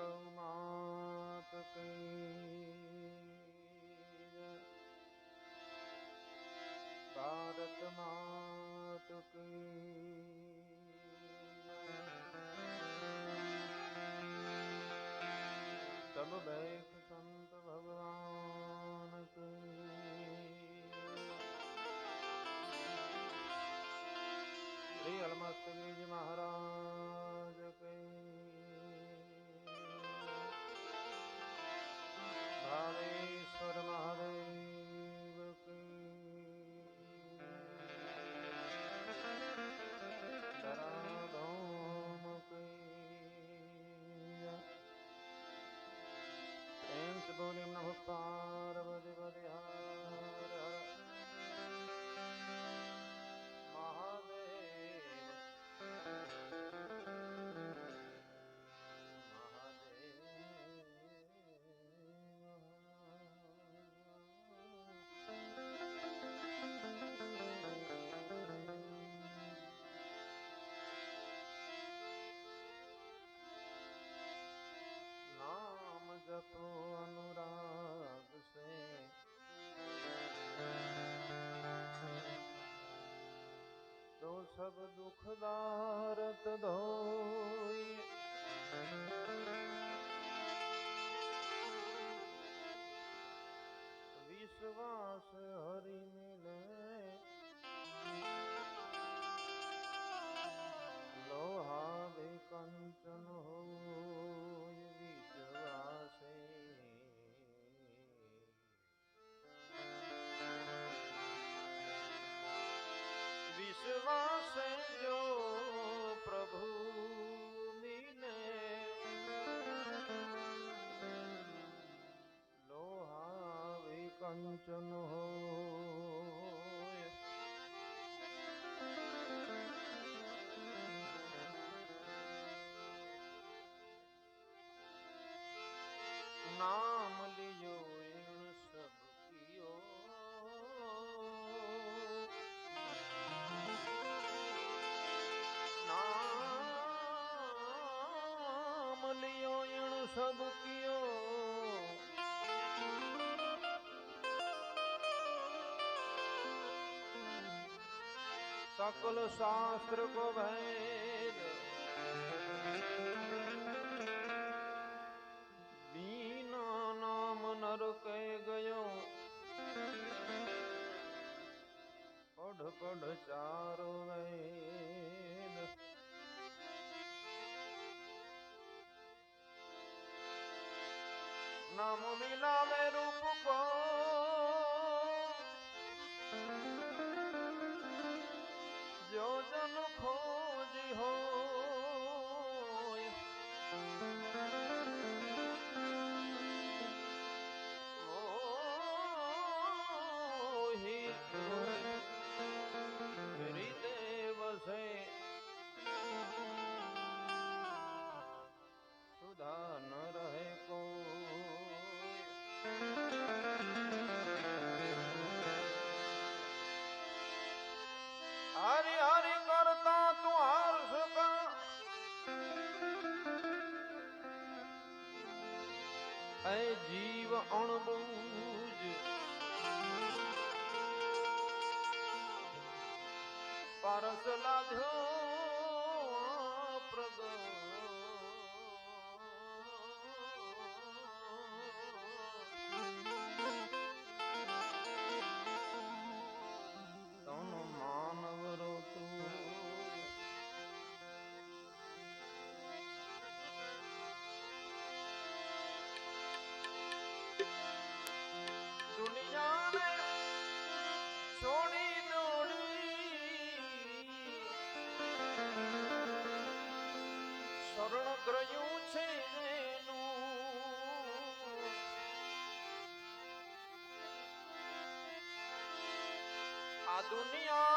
ગૌમાત ભારત માત તબ ભૈખ સંત ભગવાન શ્રી અલમસ્તજી મહારાજ થતો અનુરાગ છે. તો સબ દુઃખ દારત ધોઈ વિશ્વાસ હરી મિલે. લોહા કાંચન હો નામ લિયો એણ સબ કિયો નામ લિયો એણ સબ કિયો सकल शास्त्र को भेद बीना नाम नर के गयो पढ़ पढ़ चारो वेद नाम मिला मेरू অনুভব અણબૂજ પરસ લાધ્યો দুনিয়া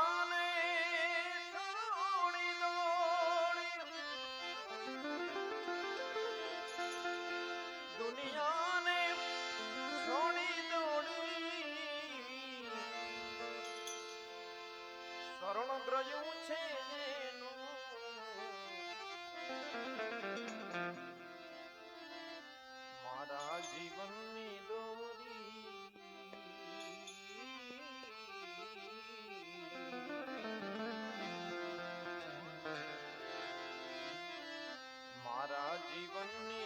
મારા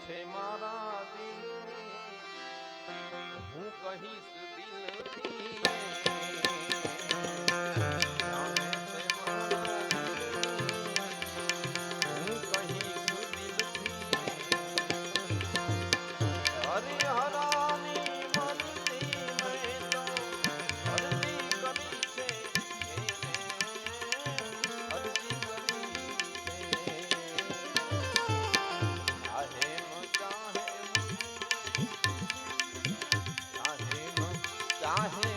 છે મારા દિલ હું કહીશ દિલથી आहे